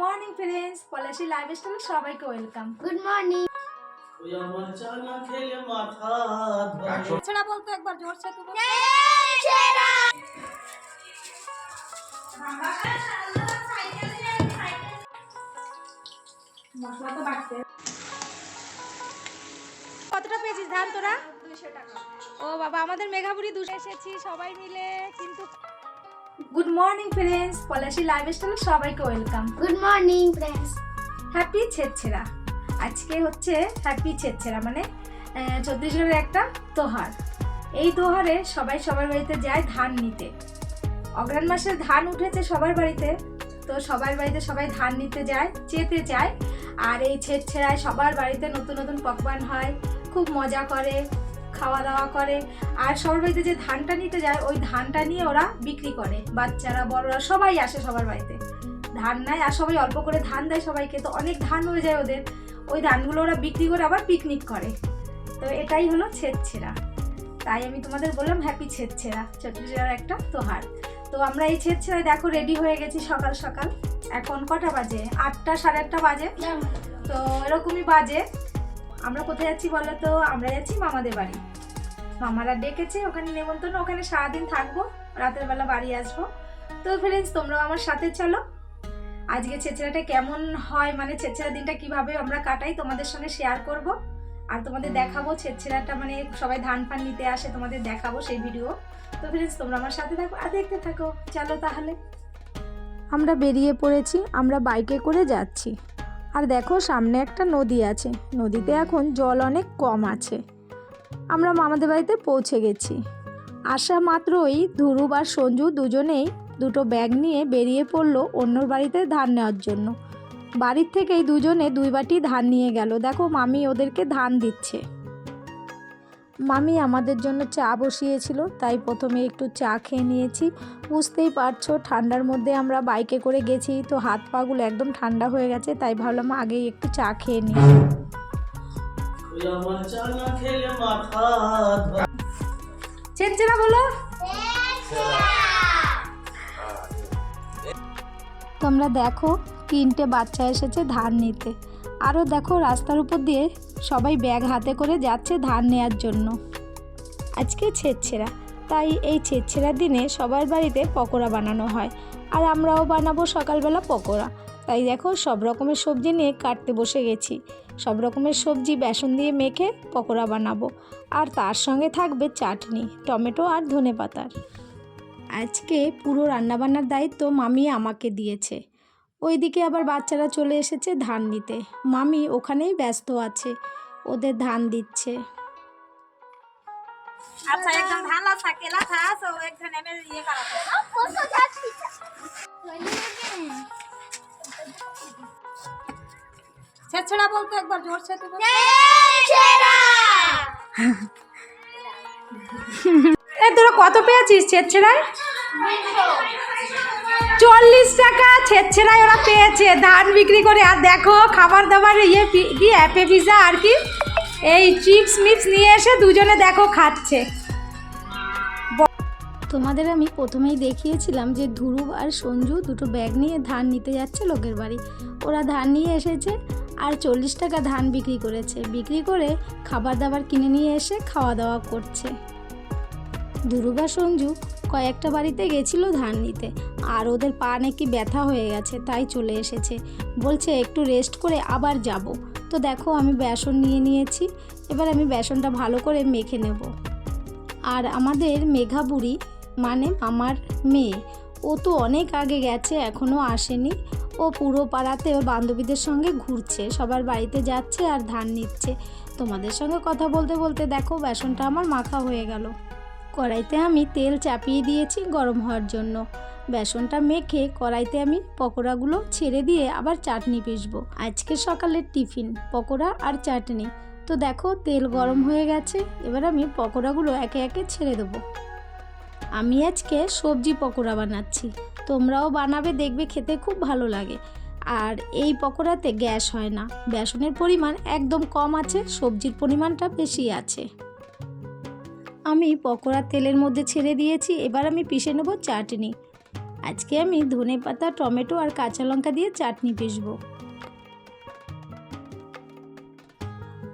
Morning friends Palashi live স্টাইলে সবাইকে welcome. Good morning. ছড়া বলতো একবার জোরসে তো মশলা তো বাটতে কতটা পেয়েছিস ধান তোরা? ও বাবা আমাদের মেঘাপুরি দুশো। এসেছি সবাই মিলে কিন্তু good morning friends Palashi live স্টাইলে সবাইকে welcome good morning friends happy ছেচ্ছেরা আজকে হচ্ছে হ্যাপি ছেচ্ছেরা মানে ছত্তিশগড়ের একটা তোহার এই তোহারে সবাই সবার বাড়িতে যায় ধান নিতে। অগ্রাণ মাসে ধান উঠেছে সবার বাড়িতে তো সবার বাড়িতে সবাই ধান নিতে যায় চেতে যায়। আর এই ছেচ্ছেরায় সবার বাড়িতে নতুন নতুন পকবান হয় খুব মজা করে। খাওয়া দাওয়া করে। আর সবার বাড়িতে যে ধানটা নিতে যায় ওই ধানটা নিয়ে ওরা বিক্রি করে। বাচ্চারা বড়রা সবাই আসে সবার বাড়িতে। ধান নেয় আর সবাই অল্প করে ধান দেয় সবাইকে। তো অনেক ধান হয়ে যায় ওদের। ওই ধানগুলো ওরা বিক্রি করে আবার পিকনিক করে। তো এটাই হলো ছেদছেরা তাই আমি তোমাদের বললাম হ্যাপি ছেদছেরা ছত্রিশগড়ের একটা তোহার। তো আমরা এই ছেদছেরায় দেখো রেডি হয়ে গেছি সকাল সকাল। এখন কটা বাজে? আটটা সাড়ে আটটা বাজে। তো এরকমই বাজে। আমরা কোথায় যাচ্ছি বলো তো? আমরা যাচ্ছি মামাদের বাড়ি। মামারা ডেকেছে, ওখানে নেমন্তন্ন, ওখানে সারাদিন থাকব, রাতের বেলা বাড়ি আসব। তো ফ্রেন্ডস তোমরাও আমার সাথে চলো। আজকে ছেচড়াটা কেমন হয় মানে ছেচড়া দিনটা কীভাবে আমরা কাটাই, তোমাদের সঙ্গে শেয়ার করব। আর তোমাদের দেখাবো ছেচড়াটা মানে সবাই ধান ফান নিতে আসে, তোমাদের দেখাবো সেই ভিডিও তো ফ্রেন্ডস তোমরা আমার সাথে থাকো আর দেখতে থাকো। চলো তাহলে। আমরা বেরিয়ে পড়েছি, আমরা বাইকে করে যাচ্ছি। আর দেখো সামনে একটা নদী আছে। নদীতে এখন জল অনেক কম আছে। আমরা মামাদের বাড়িতে পৌঁছে গেছি। আসা মাত্রই ধ্রুব বা সঞ্জু দুজনেই দুটো ব্যাগ নিয়ে বেরিয়ে পড়ল অন্য বাড়িতে ধান নেওয়ার জন্য। বাড়ির থেকেই দুজনে দুই বাটি ধান নিয়ে গেল। দেখো মামি ওদেরকে ধান দিচ্ছে। মামি আমাদের জন্য চা বসিয়েছিল, তাই প্রথমে একটু চা খেয়ে নিয়েছি। বুঝতেই পারছ, ঠান্ডার মধ্যে আমরা বাইকে করে গেছি, তো হাত পাগুলো একদম ঠান্ডা হয়ে গেছে, তাই ভাবলাম আগেই একটু চা খেয়ে নিই। বলো। তোমরা দেখো, তিনটে বাচ্চা এসেছে ধান নিতে। আরও দেখো, রাস্তার উপর দিয়ে সবাই ব্যাগ হাতে করে যাচ্ছে ধান নেয়ার জন্য। আজকে ছেচ্ছেরা তাই এই ছেচ্ছেরার দিনে সবার বাড়িতে পকোড়া বানানো হয়। আর আমরাও বানাবো সকালবেলা পকোড়া। তাই দেখো, সব রকমের সবজি নিয়ে কাটতে বসে গেছি। সব রকমের সবজি বেসন দিয়ে মেখে পকোড়া বানাবো। আর তার সঙ্গে থাকবে চাটনি, টমেটো আর ধনে পাতার আজকে পুরো রান্নাবান্নার দায়িত্ব মামি আমাকে দিয়েছে। ওইদিকে আবার বাচ্চারা চলে এসেছে ধান নিতে। মামি ওখানেই ব্যস্ত আছে ওদের ধান দিচ্ছে। আচ্ছা একদম ধান লাসা কেলা থাস ও একজন এমএ ইয়ে করা ছেচড়া বলতো একবার জোরসে তো বল। এ তোরা কত পেয়েছিস ছেচড়ায়? চল্লিশ টাকা ছেচড়ায় ওরা পেয়েছে। ধান বিক্রি করে, আর দেখো খাবার দাবার ইয়ে কি, অ্যাপে পিজা আর কি? এই চিপস মিপস নিয়ে এসে দুজনে দেখো খাচ্ছে। তোমাদের আমি প্রথমেই দেখিয়েছিলাম যে ধ্রুব আর সঞ্জু দুটো ব্যাগ নিয়ে ধান নিতে যাচ্ছে লোকের বাড়ি। ওরা ধান নিয়ে এসেছে আর চল্লিশ টাকা ধান বিক্রি করেছে। বিক্রি করে খাবার দাবার কিনে নিয়ে এসে খাওয়া দাওয়া করছে। ধ্রুব আর সঞ্জু কয়েকটা বাড়িতে গেছিল ধান নিতে। আর ওদের পা নাকি ব্যথা হয়ে গেছে, তাই চলে এসেছে। বলছে, একটু রেস্ট করে আবার যাব। তো দেখো, আমি বেসন নিয়ে নিয়েছি। এবার আমি বেসনটা ভালো করে মেখে নেব। আর আমাদের মেঘা বুড়ি মানে আমার মেয়ে, ও তো অনেক আগে গেছে এখনও আসেনি। ও পুরো পাড়াতে বান্ধবীদের সঙ্গে ঘুরছে, সবার বাড়িতে যাচ্ছে আর ধান নিচ্ছে। তোমাদের সঙ্গে কথা বলতে বলতে দেখো, বেসনটা আমার মাখা হয়ে গেল। কড়াইতে আমি তেল চাপিয়ে দিয়েছি গরম হওয়ার জন্য। বেসনটা মেখে কড়াইতে আমি পকোড়াগুলো ছেড়ে দিয়ে আবার চাটনি পিসবো আজকে সকালের টিফিন, পকোড়া আর চাটনি। তো দেখো, তেল গরম হয়ে গেছে, এবার আমি পকোড়াগুলো একে একে ছেড়ে দেবো। আমি আজকে সবজি পকোড়া বানাচ্ছি। তোমরাও বানাবে, দেখবে খেতে খুব ভালো লাগে। আর এই পকোড়াতে গ্যাস হয় না। বেসনের পরিমাণ একদম কম আছে, সবজির পরিমাণটা বেশি আছে। আমি পকোড়া তেলের মধ্যে ছেড়ে দিয়েছি, এবার আমি পিষে নেব চাটনি। আজকে আমি ধনে পাতা, টমেটো আর কাঁচা লঙ্কা দিয়ে চাটনি পিসবো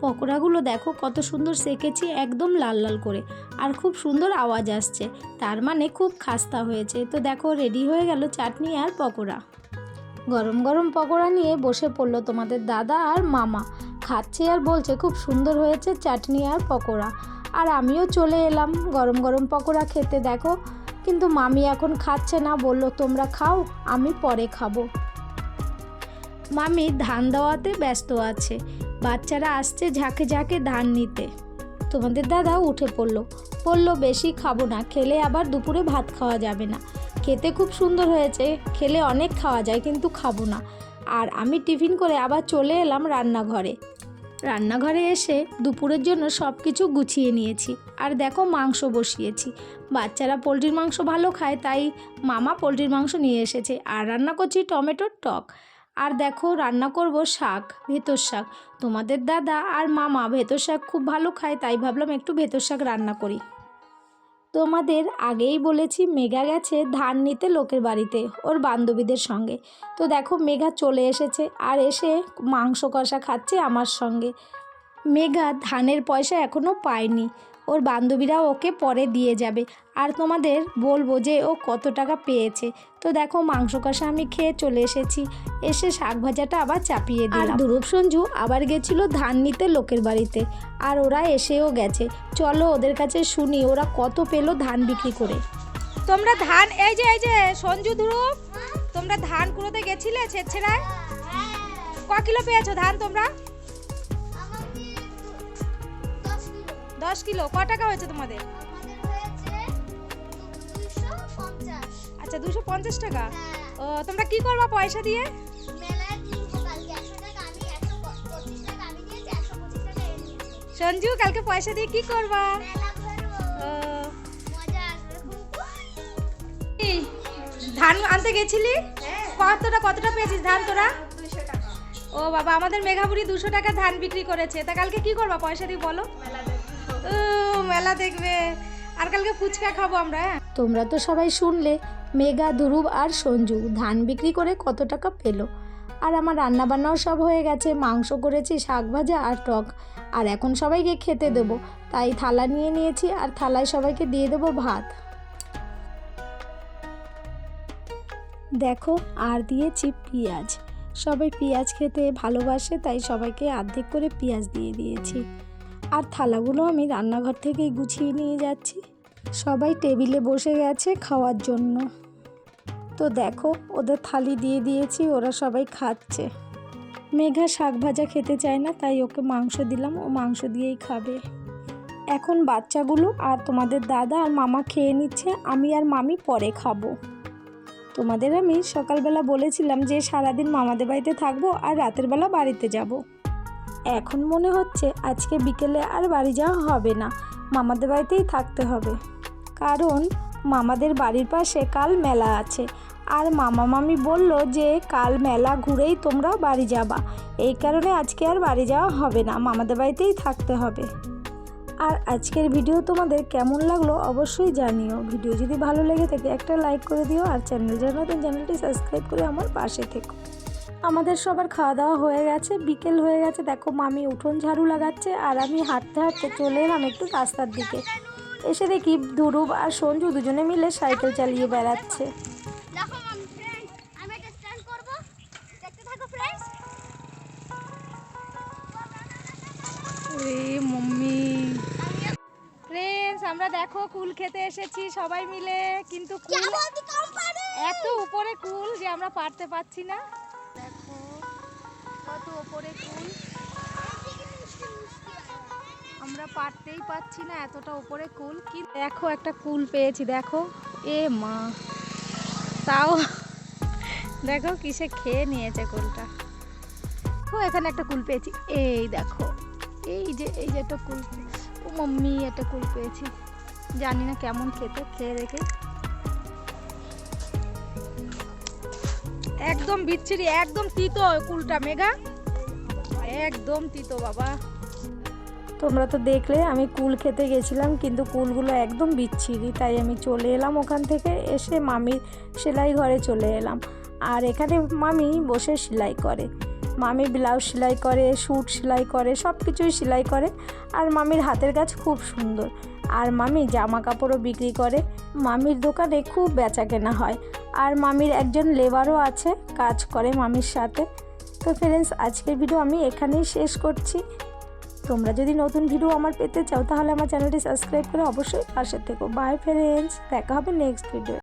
পকোড়াগুলো দেখো কত সুন্দর সেকেছি একদম লাল লাল করে, আর খুব সুন্দর আওয়াজ আসছে। তার মানে খুব খাস্তা হয়েছে। তো দেখো, রেডি হয়ে গেল চাটনি আর পকোড়া। গরম গরম পকোড়া নিয়ে বসে পড়ল তোমাদের দাদা আর মামা। খাচ্ছে আর বলছে, খুব সুন্দর হয়েছে চাটনি আর পকোড়া। আর আমিও চলে এলাম। গরম গরম পকোড়া খেতে, দেখো। কিন্তু মামি এখন খাচ্ছে না, বলল, তোমরা খাও, আমি পরে খাব। মামি ধান দেওয়াতে ব্যস্ত আছে। বাচ্চারা আসছে ঝাঁকে ঝাঁকে ধান নিতে। তোমাদের দাদা উঠে পড়ল। বলল, বেশি খাব না, খেলে আবার দুপুরে ভাত খাওয়া যাবে না। খেতে খুব সুন্দর হয়েছে, খেলে অনেক খাওয়া যায়, কিন্তু খাব না। আর আমি টিফিন করে আবার চলে এলাম রান্নাঘরে। রান্নাঘরে এসে দুপুরের জন্য সব কিছু গুছিয়ে নিয়েছি। আর দেখো মাংস বসিয়েছি। বাচ্চারা পোলট্রির মাংস ভালো খায়, তাই মামা পোলট্রির মাংস নিয়ে এসেছে। আর রান্না করছি টমেটোর টক। আর দেখো রান্না করব শাক, ভেতর শাক। তোমাদের দাদা আর মামা ভেতর শাক খুব ভালো খায়, তাই ভাবলাম একটু ভেতর শাক রান্না করি। তোমাদের আগেই বলেছি মেঘা গেছে ধান নিতে লোকের বাড়িতে, ওর বান্ধবীদের সঙ্গে। তো দেখো মেঘা চলে এসেছে আর এসে মাংস কষা খাচ্ছে আমার সঙ্গে। মেঘা ধানের পয়সা এখনও পায়নি। ওর বান্ধবীরা ওকে পরে দিয়ে যাবে। আর তোমাদের বলব যে ও কত টাকা পেয়েছে। তো দেখো মাংস কষা আমি খেয়ে চলে এসেছি। এসে শাক ভাজাটা আবার চাপিয়ে আর ধ্রুব সঞ্জু আবার গেছিল ধান নিতে লোকের বাড়িতে। আর ওরা এসেও গেছে। চলো ওদের কাছে শুনি ওরা কত পেল ধান বিক্রি করে। তোমরা ধান এই যে এই যে সঞ্জু ধ্রুব তোমরা ধান কুড়োতে গেছিলে ছেড়ায় ক কিলো পেয়েছ ধান তোমরা? দশ কিলো, ক টাকা হয়েছে তোমাদের? আচ্ছা দুশো পঞ্চাশ টাকা। ও, তোমরা কি করবা পয়সা দিয়ে? সঞ্জু, কালকে পয়সা দিয়ে কি করবা? ধান আনতে গেছিলি? কতটা কতটা পেয়েছিস ধান তোরা? ও বাবা, আমাদের মেঘাপুরি দুশো টাকা ধান বিক্রি করেছে। তা কালকে কি করবা পয়সা দিয়ে বলো? মেলা দেখবে। আর কালকে ফুচকা খাব আমরা হ্যাঁ? তোমরা তো সবাই শুনলে, মেঘা ধ্রুব আর সঞ্জু ধান বিক্রি করে কত টাকা পেল। আর আমার রান্নাবান্নাও সব হয়ে গেছে, মাংস করেছি, শাক ভাজা আর টক। আর এখন সবাইকে খেতে দেবো, তাই থালা নিয়ে নিয়েছি আর থালায় সবাইকে দিয়ে দেবো ভাত। দেখো, আর দিয়েছি পেঁয়াজ। সবাই পেঁয়াজ খেতে ভালোবাসে, তাই সবাইকে অর্ধেক করে পেঁয়াজ দিয়ে দিয়েছি। আর থালাগুলো আমি রান্নাঘর থেকেই গুছিয়ে নিয়ে যাচ্ছি। সবাই টেবিলে বসে গেছে খাওয়ার জন্য। তো দেখো, ওদের থালি দিয়ে দিয়েছি, ওরা সবাই খাচ্ছে। মেঘা শাক ভাজা খেতে চায় না, তাই ওকে মাংস দিলাম, ও মাংস দিয়েই খাবে। এখন বাচ্চাগুলো আর তোমাদের দাদা আর মামা খেয়ে নিচ্ছে, আমি আর মামি পরে খাব। তোমাদের আমি সকালবেলা বলেছিলাম যে সারাদিন মামাদের বাড়িতে থাকব আর রাতের বেলা বাড়িতে যাব। এখন মনে হচ্ছে আজকে বিকেলে আর বাড়ি যাওয়া হবে না। মামাদের বাড়িতেই থাকতে হবে। কারণ মামাদের বাড়ির পাশে কাল মেলা আছে। আর মামা মামি বলল যে কাল মেলা ঘুরেই তোমরা বাড়ি যাবা। এই কারণে আজকে আর বাড়ি যাওয়া হবে না। মামাদের বাড়িতেই থাকতে হবে। আর আজকের ভিডিও তোমাদের কেমন লাগল অবশ্যই জানিও। ভিডিও যদি ভালো লেগে থাকে একটা লাইক করে দিও আর চ্যানেল যারা নতুন, চ্যানেলটি সাবস্ক্রাইব করে আমার পাশে থেকো। আমাদের সবার খাওয়া দাওয়া হয়ে গেছে বিকেল হয়ে গেছে। দেখো মামি উঠোন ঝাড়ু লাগাচ্ছে আর আমি হাঁটতে হাঁটতে চলে এলাম একটু রাস্তার দিকে। এসে দেখি ধ্রুব আর সঞ্জু দুজনে মিলে সাইকেল চালিয়ে বেড়াচ্ছে। দেখো আমি ফ্রেন্ড আমি একটা স্ট্যান্ড করব। দেখতে থাকো ফ্রেন্ডস আমরা দেখো কুল খেতে এসেছি সবাই মিলে কিন্তু কুল এত উপরে কুল যে আমরা পারতে পারছি না। উপরে কুল আমরা পারতেই পারছি না এতটা উপরে কুল। কি দেখো, একটা কুল পেয়েছি, দেখো। এ মা। তাও দেখো কিসে খেয়ে নিয়েছে কুলটা। ও, এখানে একটা কুল পেয়েছি। এই দেখো, এই যে এই যে একটা কুল। ও মাম্মি, একটা কুল পেয়েছি। জানি না কেমন খেতে, খেয়ে দেখে। একদম বিচ্ছিরি, একদম তিতো কুলটা, মেঘা। একদম তিতো বাবা। তোমরা তো দেখলে, আমি কুল খেতে গেছিলাম, কিন্তু কুলগুলো একদম বিচ্ছিরি, তাই আমি চলে এলাম ওখান থেকে এসে মামির সেলাই ঘরে চলে এলাম। আর এখানে মামি বসে সেলাই করে। মামি ব্লাউজ সেলাই করে স্যুট সেলাই করে সব কিছুই সেলাই করে। আর মামির হাতের কাজ খুব সুন্দর। আর মামি জামা কাপড়ও বিক্রি করে। মামির দোকানে খুব বেচা কেনা হয়। আর মামির একজন লেবারও আছে, কাজ করে মামির সাথে। তো ফ্রেন্ডস আজকের ভিডিও আমি এখানেই শেষ করছি। তোমরা যদি নতুন ভিডিও আমার পেতে চাও, তাহলে আমার চ্যানেলটি সাবস্ক্রাইব করে অবশ্যই পাশে থেকো। বাই ফ্রেন্ডস দেখা হবে নেক্সট ভিডিও